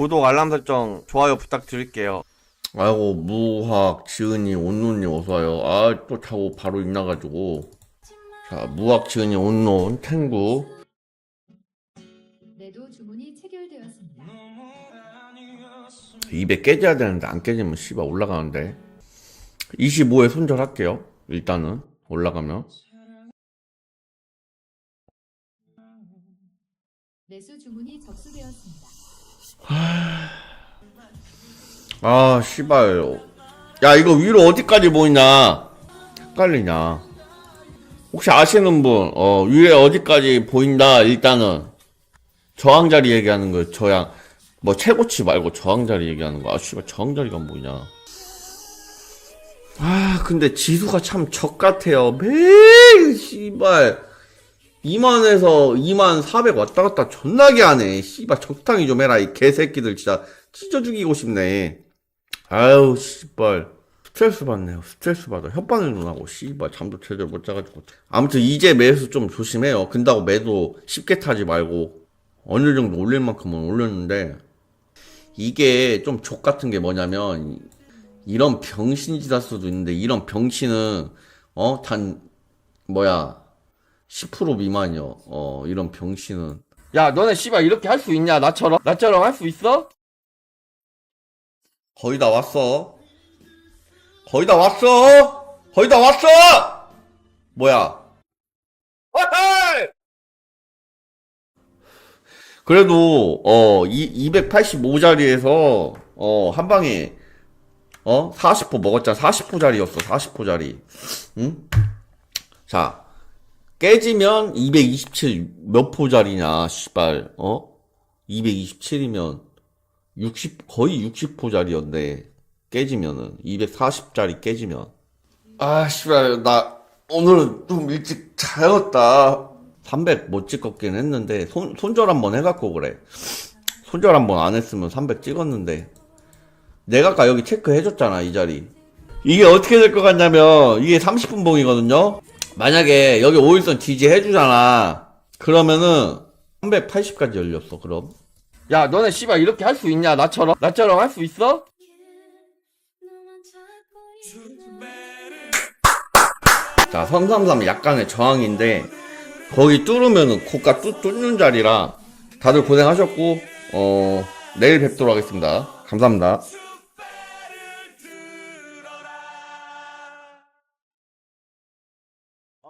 구독, 알람 설정, 좋아요 부탁드릴게요. 아이고 무학 지은이 온론님 어서와요 아 또 자고 바로 일나가지고 자 무학 지은이 온론 탱구 내도 주문이 체결되었습니다. 200 깨져야 되는데 안 깨지면 씨발 올라가는데 25에 손절할게요 일단은 올라가면 매수 주문이 접수되었습니다. 아 씨발. 야 이거 위로 어디까지 보이냐 헷갈리냐? 혹시 아시는 분 어, 위에 어디까지 보인다 일단은. 저항자리 얘기하는 거예요 저항 뭐 최고치 말고 저항자리 얘기하는 거 아 씨발 저항자리가 뭐냐? 아 근데 지수가 참 적 같아요. 매일 씨발 2만에서 2만 400 왔다 갔다 존나게 하네. 씨발 적당히 좀 해라 이 개새끼들 진짜. 찢어 죽이고 싶네. 아유 씨발. 스트레스 받네요. 스트레스 받아. 혓바늘 눈하고 씨발. 잠도 제대로 못 자가지고. 아무튼 이제 매수 좀 조심해요. 근다고 매도 쉽게 타지 말고. 어느 정도 올릴 만큼은 올렸는데. 이게 좀 족 같은 게 뭐냐면 이런 병신짓 할 수도 있는데 이런 병신은 어? 단 뭐야 10% 미만이요 어 이런 병신은 야, 너네 씨발 이렇게 할 수 있냐? 나처럼? 나처럼 할 수 있어? 거의 다 왔어. 거의 다 왔어. 거의 다 왔어. 뭐야? 그래도 어 285자리에서 어 한 방에 어 40포 먹었잖아. 40포짜리였어. 40포짜리. 응? 자 깨지면 227 몇 포짜리냐? 씨발. 어? 227이면 60 거의 60포짜리였는데 깨지면은. 240짜리 깨지면. 아 씨발. 나 오늘은 좀 일찍 자였다. 300 못 찍었긴 했는데 손, 손절 한번 해갖고 그래. 손절 한번 안 했으면 300 찍었는데. 내가 아까 여기 체크해줬잖아 이 자리. 이게 어떻게 될 것 같냐면 이게 30분 봉이거든요 만약에 여기 5일선 지지 해주잖아 그러면은 380까지 열렸어 그럼 야, 너네 씨발 이렇게 할 수 있냐? 나처럼? 나처럼 할 수 있어? 자, 333 약간의 저항인데, 거기 뚫으면은 코가 뚫, 뚫는 자리라, 다들 고생하셨고, 어, 내일 뵙도록 하겠습니다. 감사합니다.